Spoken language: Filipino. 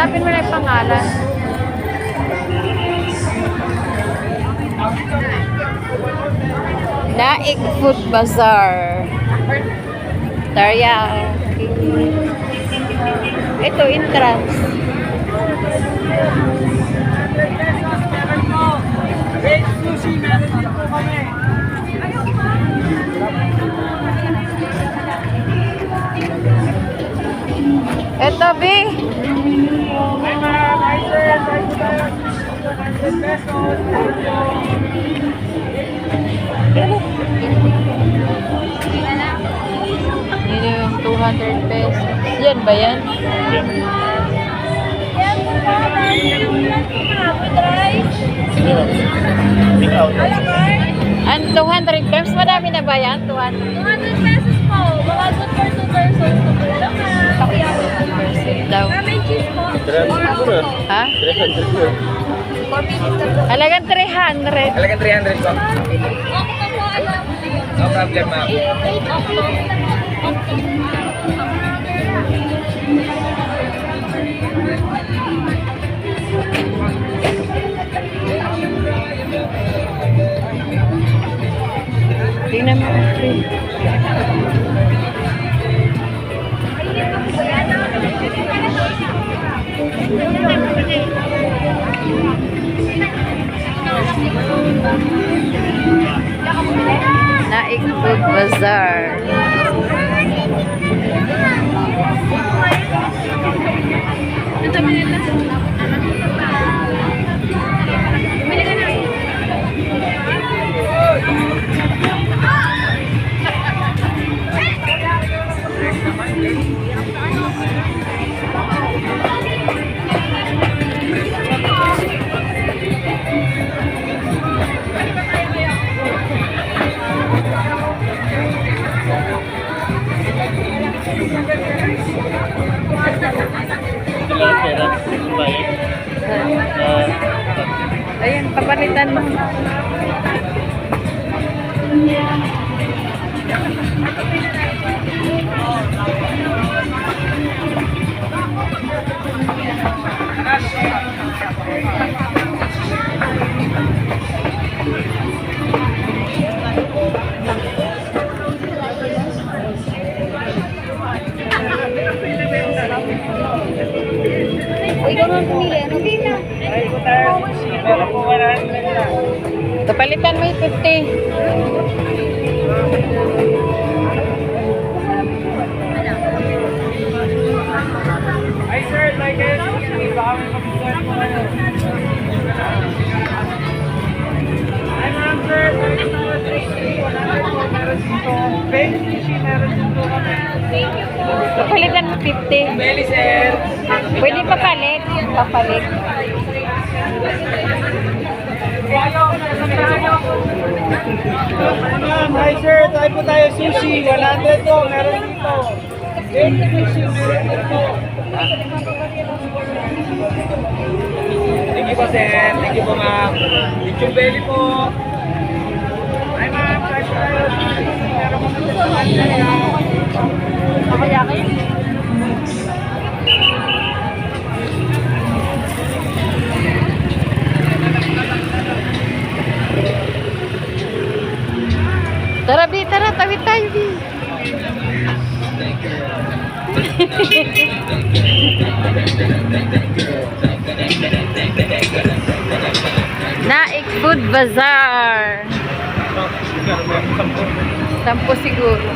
Hanapin mo na yung pangalan. Naik Food Bazaar. Tarya. Ito, entrance. Sushi, meron. Ito, B. Yun yung 200 pesos. Yan ba yan? Ang 200 grams, madami na ba yan? 200 200 pesos po. Mga good for two persons na daw. Ha? 4 minutes na po. Halagang 300. Halagang 300 po. No problem ma'am. 8 Tingnan mo. Naik Food Bazaar. Ayun, papalitan mo. Papalitan mo yung 50. Papalitan mo 50. Belly sir. Pwede papalit. Papalit. Ma'am, hi sir, tayo po tayo sushi. 100 po, meron dito. Veg sushi, meron dito. Thank you po sir. Thank you po ma'am. Yung belly po. Hi ma'am, tayo sushi. Meron po sa kanya. Tara, Bi. Tara, tawid tayo, Bi. Naik Food Bazaar. Sampo siguro.